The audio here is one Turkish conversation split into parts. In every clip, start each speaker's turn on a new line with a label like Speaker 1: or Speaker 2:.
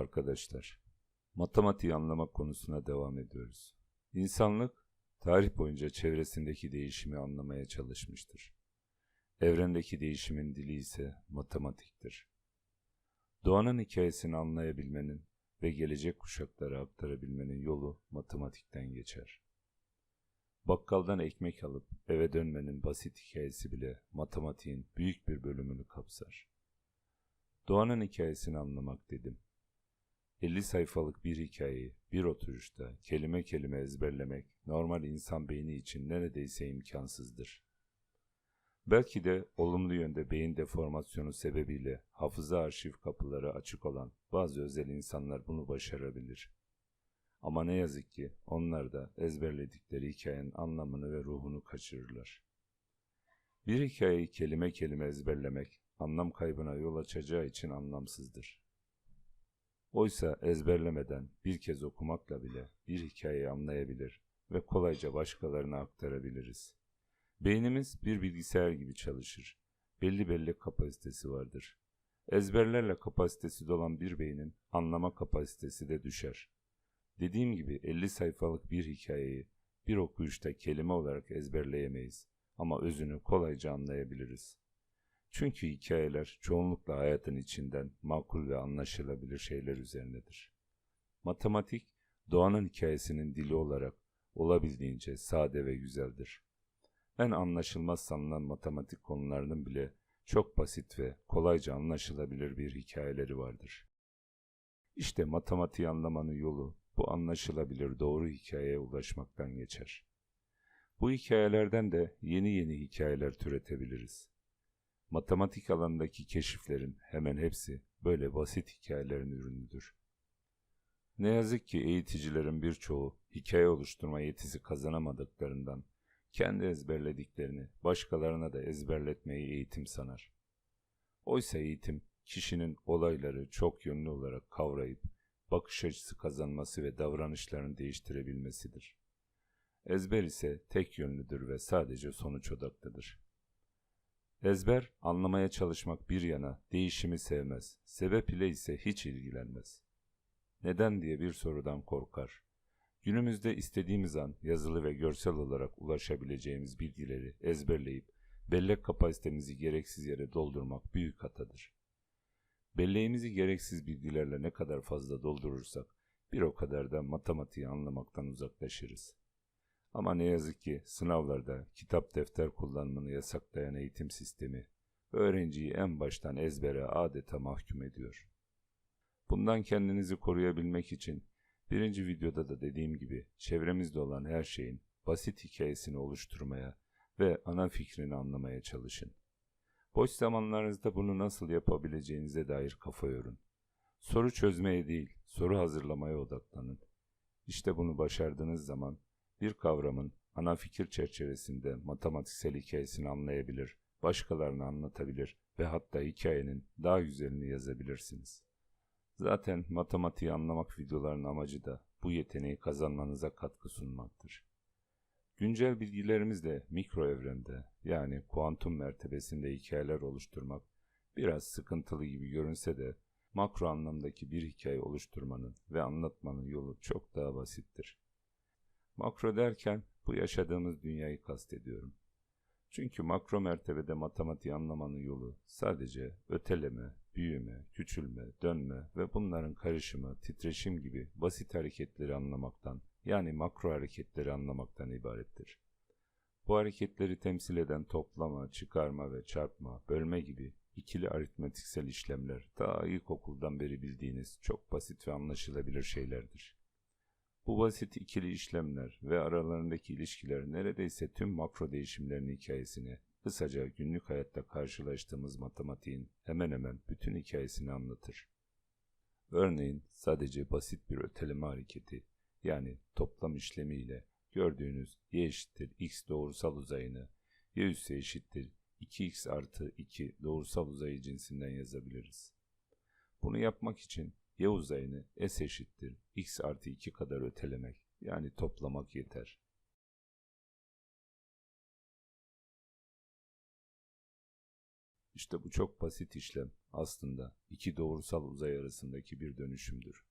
Speaker 1: Arkadaşlar. Matematiği anlamak konusuna devam ediyoruz. İnsanlık tarih boyunca çevresindeki değişimi anlamaya çalışmıştır. Evrendeki değişimin dili ise matematiktir. Doğanın hikayesini anlayabilmenin ve gelecek kuşaklara aktarabilmenin yolu matematikten geçer. Bakkaldan ekmek alıp eve dönmenin basit hikayesi bile matematiğin büyük bir bölümünü kapsar. Doğanın hikayesini anlamak dedim. 50 sayfalık bir hikayeyi bir oturuşta kelime kelime ezberlemek normal insan beyni için neredeyse imkansızdır. Belki de olumlu yönde beyin deformasyonu sebebiyle hafıza arşiv kapıları açık olan bazı özel insanlar bunu başarabilir. Ama ne yazık ki onlar da ezberledikleri hikayenin anlamını ve ruhunu kaçırırlar. Bir hikayeyi kelime kelime ezberlemek anlam kaybına yol açacağı için anlamsızdır. Oysa ezberlemeden bir kez okumakla bile bir hikayeyi anlayabilir ve kolayca başkalarına aktarabiliriz. Beynimiz bir bilgisayar gibi çalışır. Belli belli kapasitesi vardır. Ezberlerle kapasitesi dolan bir beynin anlama kapasitesi de düşer. Dediğim gibi 50 sayfalık bir hikayeyi bir okuyuşta kelime olarak ezberleyemeyiz ama özünü kolayca anlayabiliriz. Çünkü hikayeler çoğunlukla hayatın içinden makul ve anlaşılabilir şeyler üzerinedir. Matematik, doğanın hikayesinin dili olarak olabildiğince sade ve güzeldir. En anlaşılmaz sanılan matematik konularının bile çok basit ve kolayca anlaşılabilir bir hikayeleri vardır. İşte matematiği anlamanın yolu bu anlaşılabilir doğru hikayeye ulaşmaktan geçer. Bu hikayelerden de yeni yeni hikayeler türetebiliriz. Matematik alanındaki keşiflerin hemen hepsi böyle basit hikayelerin ürünüdür. Ne yazık ki eğiticilerin birçoğu hikaye oluşturma yetisi kazanamadıklarından kendi ezberlediklerini başkalarına da ezberletmeyi eğitim sanar. Oysa eğitim kişinin olayları çok yönlü olarak kavrayıp bakış açısı kazanması ve davranışlarını değiştirebilmesidir. Ezber ise tek yönlüdür ve sadece sonuç odaklıdır. Ezber, anlamaya çalışmak bir yana değişimi sevmez, sebep ile ise hiç ilgilenmez. Neden diye bir sorudan korkar. Günümüzde istediğimiz an yazılı ve görsel olarak ulaşabileceğimiz bilgileri ezberleyip bellek kapasitemizi gereksiz yere doldurmak büyük hatadır. Belleğimizi gereksiz bilgilerle ne kadar fazla doldurursak bir o kadar da matematiği anlamaktan uzaklaşırız. Ama ne yazık ki sınavlarda kitap defter kullanımını yasaklayan eğitim sistemi öğrenciyi en baştan ezbere adeta mahkum ediyor. Bundan kendinizi koruyabilmek için birinci videoda da dediğim gibi çevremizde olan her şeyin basit hikayesini oluşturmaya ve ana fikrini anlamaya çalışın. Boş zamanlarınızda bunu nasıl yapabileceğinize dair kafa yorun. Soru çözmeye değil, soru hazırlamaya odaklanın. İşte bunu başardığınız zaman bir kavramın ana fikir çerçevesinde matematiksel hikayesini anlayabilir, başkalarına anlatabilir ve hatta hikayenin daha güzelini yazabilirsiniz. Zaten matematiği anlamak videoların amacı da bu yeteneği kazanmanıza katkı sunmaktır. Güncel bilgilerimizle mikro evrende yani kuantum mertebesinde hikayeler oluşturmak biraz sıkıntılı gibi görünse de makro anlamdaki bir hikaye oluşturmanın ve anlatmanın yolu çok daha basittir. Makro derken bu yaşadığımız dünyayı kastediyorum. Çünkü makro mertebede matematiği anlamanın yolu sadece öteleme, büyüme, küçülme, dönme ve bunların karışımı, titreşim gibi basit hareketleri anlamaktan yani makro hareketleri anlamaktan ibarettir. Bu hareketleri temsil eden toplama, çıkarma ve çarpma, bölme gibi ikili aritmetiksel işlemler ta ilkokuldan beri bildiğiniz çok basit ve anlaşılabilir şeylerdir. Bu basit ikili işlemler ve aralarındaki ilişkiler neredeyse tüm makro değişimlerin hikayesini, kısaca günlük hayatta karşılaştığımız matematiğin hemen hemen bütün hikayesini anlatır. Örneğin sadece basit bir öteleme hareketi yani toplam işlemiyle gördüğünüz y eşittir x doğrusal uzayını y üssü eşittir 2x artı 2 doğrusal uzayı cinsinden yazabiliriz. Bunu yapmak için y uzayını s eşittir x artı 2 kadar ötelemek yani toplamak yeter. İşte bu çok basit işlem aslında iki doğrusal uzay arasındaki bir dönüşümdür.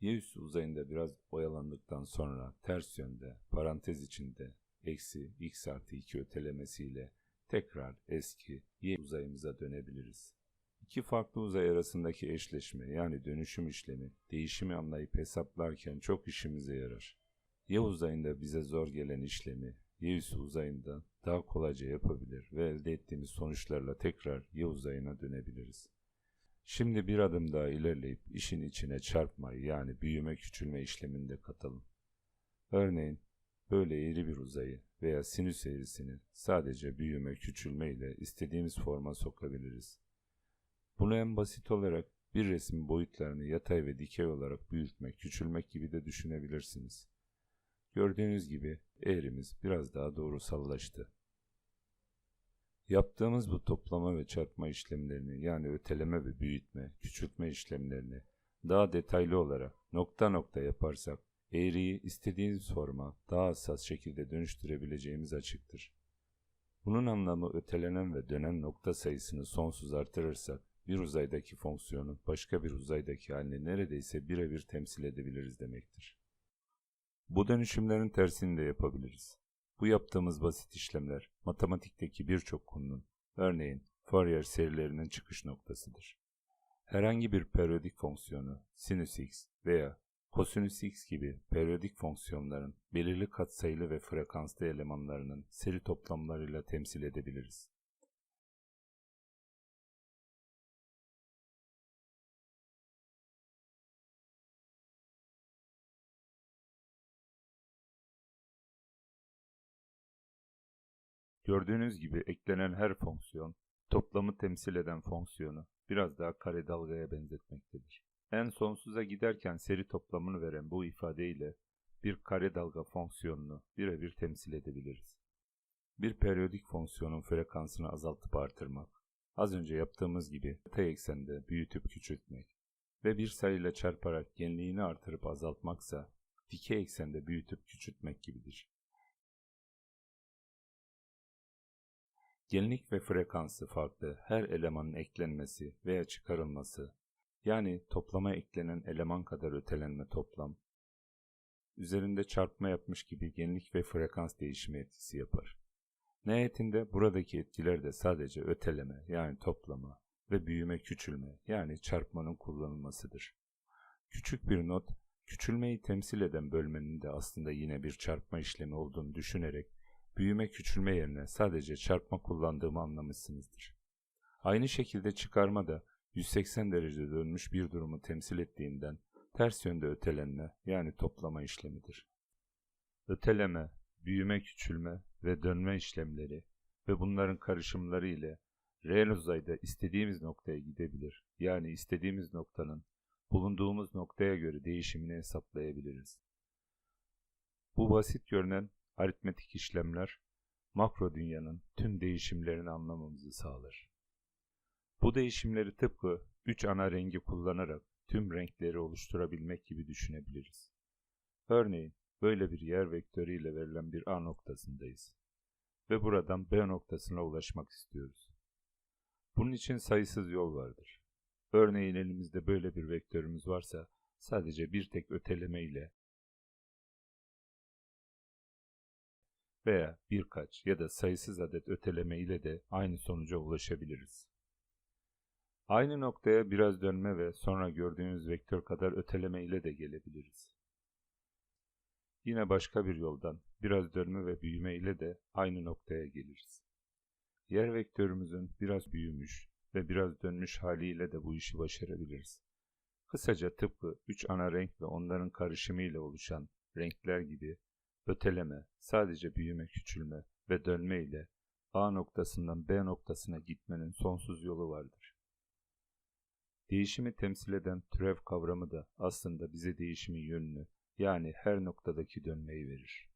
Speaker 1: Y üssü uzayında biraz oyalandıktan sonra ters yönde parantez içinde eksi x artı 2 ötelemesiyle tekrar eski Y uzayımıza dönebiliriz. İki farklı uzay arasındaki eşleşme yani dönüşüm işlemi değişimi anlayıp hesaplarken çok işimize yarar. Y uzayında bize zor gelen işlemi Y üssü uzayında daha kolayca yapabilir ve elde ettiğimiz sonuçlarla tekrar Y uzayına dönebiliriz. Şimdi bir adım daha ilerleyip işin içine çarpmayı yani büyüme küçülme işleminde katalım. Örneğin böyle eğri bir uzayı veya sinüs eğrisini sadece büyüme küçülme ile istediğimiz forma sokabiliriz. Bunu en basit olarak bir resmin boyutlarını yatay ve dikey olarak büyütmek, küçülmek gibi de düşünebilirsiniz. Gördüğünüz gibi eğrimiz biraz daha doğrusallaştı. Yaptığımız bu toplama ve çarpma işlemlerini yani öteleme ve büyütme, küçültme işlemlerini daha detaylı olarak nokta nokta yaparsak eğriyi istediğimiz forma daha hassas şekilde dönüştürebileceğimiz açıktır. Bunun anlamı ötelenen ve dönen nokta sayısını sonsuz artırırsak bir uzaydaki fonksiyonu başka bir uzaydaki halini neredeyse birebir temsil edebiliriz demektir. Bu dönüşümlerin tersini de yapabiliriz. Bu yaptığımız basit işlemler matematikteki birçok konunun, örneğin Fourier serilerinin çıkış noktasıdır. Herhangi bir periyodik fonksiyonu sinüs x veya kosinüs x gibi periyodik fonksiyonların belirli katsayılı ve frekanslı elemanlarının seri toplamlarıyla temsil edebiliriz. Gördüğünüz gibi eklenen her fonksiyon, toplamı temsil eden fonksiyonu biraz daha kare dalgaya benzetmektedir. En sonsuza giderken seri toplamını veren bu ifade ile bir kare dalga fonksiyonunu birebir temsil edebiliriz. Bir periyodik fonksiyonun frekansını azaltıp artırmak, az önce yaptığımız gibi yatay eksende büyütüp küçültmek ve bir sayıyla çarparak genliğini artırıp azaltmaksa dikey eksende büyütüp küçültmek gibidir. Genlik ve frekansı farklı her elemanın eklenmesi veya çıkarılması, yani toplama eklenen eleman kadar ötelenme toplam, üzerinde çarpma yapmış gibi genlik ve frekans değişimi etkisi yapar. Nihayetinde buradaki etkiler de sadece öteleme yani toplama ve büyüme küçülme yani çarpmanın kullanılmasıdır. Küçük bir not, küçülmeyi temsil eden bölmenin de aslında yine bir çarpma işlemi olduğunu düşünerek büyüme küçülme yerine sadece çarpma kullandığımı anlamışsınızdır. Aynı şekilde çıkarma da 180 derece dönmüş bir durumu temsil ettiğinden ters yönde ötelenme yani toplama işlemidir. Öteleme, büyüme küçülme ve dönme işlemleri ve bunların karışımları ile reel uzayda istediğimiz noktaya gidebilir. Yani istediğimiz noktanın bulunduğumuz noktaya göre değişimini hesaplayabiliriz. Bu basit görünen aritmetik işlemler makro dünyanın tüm değişimlerini anlamamızı sağlar. Bu değişimleri tıpkı üç ana rengi kullanarak tüm renkleri oluşturabilmek gibi düşünebiliriz. Örneğin böyle bir yer vektörü ile verilen bir A noktasındayız ve buradan B noktasına ulaşmak istiyoruz. Bunun için sayısız yol vardır. Örneğin elimizde böyle bir vektörümüz varsa sadece bir tek öteleme ile veya birkaç ya da sayısız adet öteleme ile de aynı sonuca ulaşabiliriz. Aynı noktaya biraz dönme ve sonra gördüğünüz vektör kadar öteleme ile de gelebiliriz. Yine başka bir yoldan biraz dönme ve büyüme ile de aynı noktaya geliriz. Yer vektörümüzün biraz büyümüş ve biraz dönmüş haliyle de bu işi başarabiliriz. Kısaca tıpkı üç ana renk ve onların karışımı ile oluşan renkler gibi öteleme, sadece büyüme, küçülme ve dönme ile A noktasından B noktasına gitmenin sonsuz yolu vardır. Değişimi temsil eden türev kavramı da aslında bize değişimin yönünü yani her noktadaki dönmeyi verir.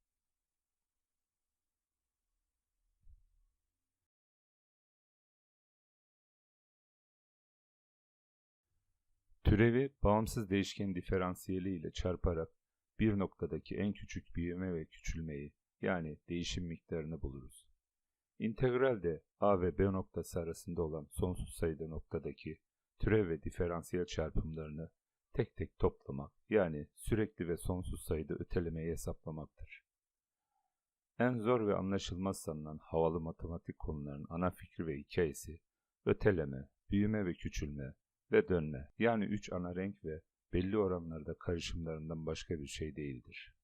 Speaker 1: Türevi bağımsız değişken diferansiyeli ile çarparak bir noktadaki en küçük büyüme ve küçülmeyi yani değişim miktarını buluruz. İntegralde a ve b noktası arasında olan sonsuz sayıda noktadaki türev ve diferansiyel çarpımlarını tek tek toplamak yani sürekli ve sonsuz sayıda ötelemeyi hesaplamaktır. En zor ve anlaşılmaz sanılan havalı matematik konuların ana fikri ve hikayesi öteleme, büyüme ve küçülme ve dönme yani üç ana renk ve belli oranlarda karışımlarından başka bir şey değildir.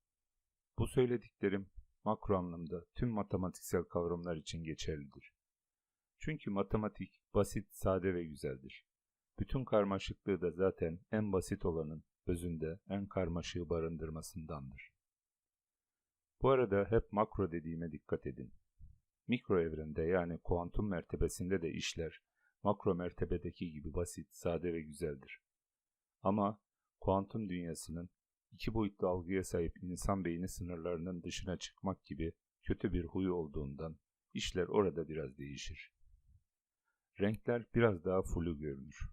Speaker 1: Bu söylediklerim makro anlamda tüm matematiksel kavramlar için geçerlidir. Çünkü matematik basit, sade ve güzeldir. Bütün karmaşıklığı da zaten en basit olanın özünde en karmaşığı barındırmasındandır. Bu arada hep makro dediğime dikkat edin. Mikro evrende yani kuantum mertebesinde de işler makro mertebedeki gibi basit, sade ve güzeldir. Ama kuantum dünyasının iki boyutlu algıya sahip insan beyni sınırlarının dışına çıkmak gibi kötü bir huyu olduğundan işler orada biraz değişir. Renkler biraz daha flu görünür.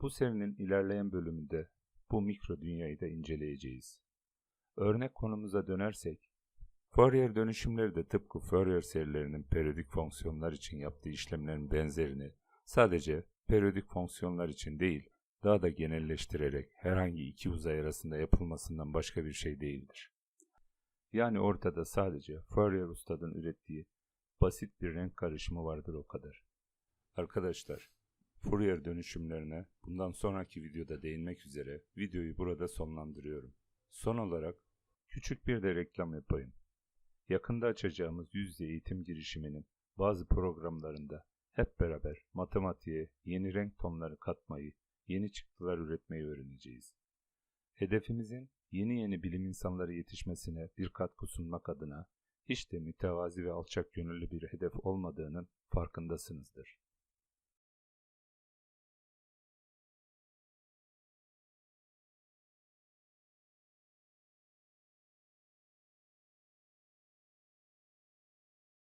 Speaker 1: Bu serinin ilerleyen bölümünde bu mikro dünyayı da inceleyeceğiz. Örnek konumuza dönersek, Fourier dönüşümleri de tıpkı Fourier serilerinin periyodik fonksiyonlar için yaptığı işlemlerin benzerini sadece periyodik fonksiyonlar için değil, daha da genelleştirerek herhangi iki uzay arasında yapılmasından başka bir şey değildir. Yani ortada sadece Fourier ustadın ürettiği basit bir renk karışımı vardır o kadar. Arkadaşlar, Fourier dönüşümlerine bundan sonraki videoda değinmek üzere videoyu burada sonlandırıyorum. Son olarak küçük bir de reklam yapayım. Yakında açacağımız yüz yüze eğitim girişiminin bazı programlarında hep beraber matematiğe yeni renk tonları katmayı, yeni çıktılar üretmeyi öğreneceğiz. Hedefimizin yeni yeni bilim insanları yetişmesine bir katkı sunmak adına hiç de mütevazi ve alçak gönüllü bir hedef olmadığının farkındasınızdır.